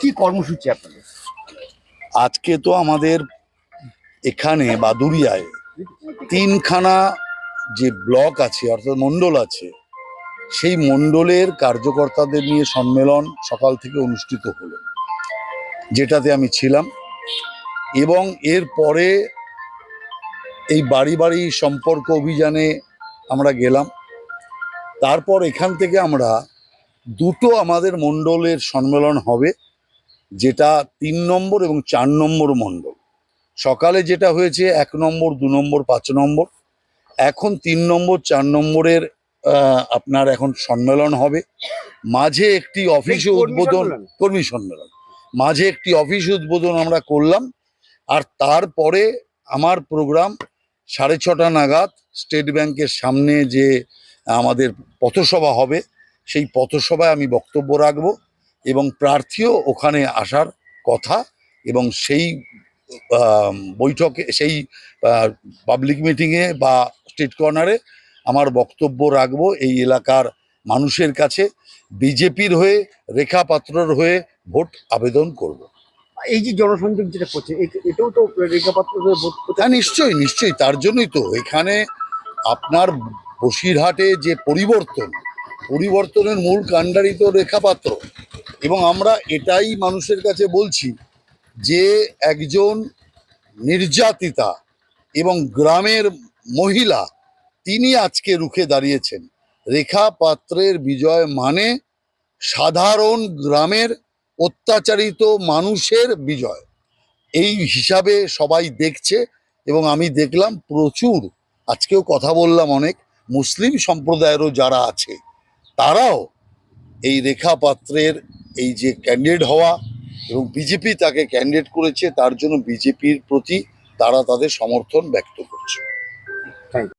কি- কর্মসূচি আপনাদের? আজকে তো আমাদের এখানে বাদুরিয়ায় তিনখানা যে ব্লক আছে, অর্থাৎ মণ্ডল আছে, সেই মণ্ডলের কার্যকর্তাদের নিয়ে সম্মেলন সকাল থেকে অনুষ্ঠিত হলো, যেটাতে আমি ছিলাম। এবং এর পরে এই বাড়ি বাড়ি সম্পর্ক অভিযানে আমরা গেলাম। তারপর এখান থেকে আমরা দুটো আমাদের মণ্ডলের সম্মেলন হবে। যেটা তিন নম্বর এবং চার নম্বর মণ্ডল। সকালে যেটা হয়েছে এক নম্বর দু নম্বর পাঁচ নম্বর। এখন তিন নম্বর চার নম্বরের আপনার এখন সম্মেলন হবে। মাঝে একটি অফিস উদ্বোধন কর্মী সম্মেলন। মাঝে একটি অফিস উদ্বোধন আমরা করলাম। আর তারপরে আমার প্রোগ্রাম সাড়ে ছটা নাগাদ স্টেট ব্যাংকের সামনে যে আমাদের পথসভা হবে সেই পথসভায় আমি বক্তব্য রাখব। এবং প্রার্থীও ওখানে আসার কথা এবং সেই বৈঠকে সেই পাবলিক মিটিংয়ে বা স্টেট কর্নারে আমার বক্তব্য রাখব এই এলাকার মানুষের কাছে। বিজেপির হয়ে রেখা পাত্রর হয়ে ভোট আবেদন করব। এই যে জনসংযোগ যেটা করছে এটাও তো রেখাপাত্র হয়ে ভোট হ্যাঁ নিশ্চয়ই নিশ্চয়ই তার জন্যই তো। এখানে আপনার বসিরহাটে যে পরিবর্তন পরিবর্তনের মূল কাণ্ডারি তো রেখাপাত্র এবং আমরা এটাই মানুষের কাছে বলছি যে একজন নির্যাতিতা এবং গ্রামের মহিলা তিনি আজকে রুখে দাঁড়িয়েছেন। রেখা পাত্রের বিজয় মানে সাধারণ গ্রামের অত্যাচারিত মানুষের বিজয়। এই হিসাবে সবাই দেখছে এবং আমি দেখলাম প্রচুর, আজকেও কথা বললাম অনেক মুসলিম সম্প্রদায়েরও যারা আছে, তারাও এই রেখা পাত্রের এই যে ক্যান্ডিডেট হওয়া এবং বিজেপি তাকে ক্যান্ডিডেট করেছে, তার জন্য বিজেপির প্রতি তারা তাদের সমর্থন ব্যক্ত করছে।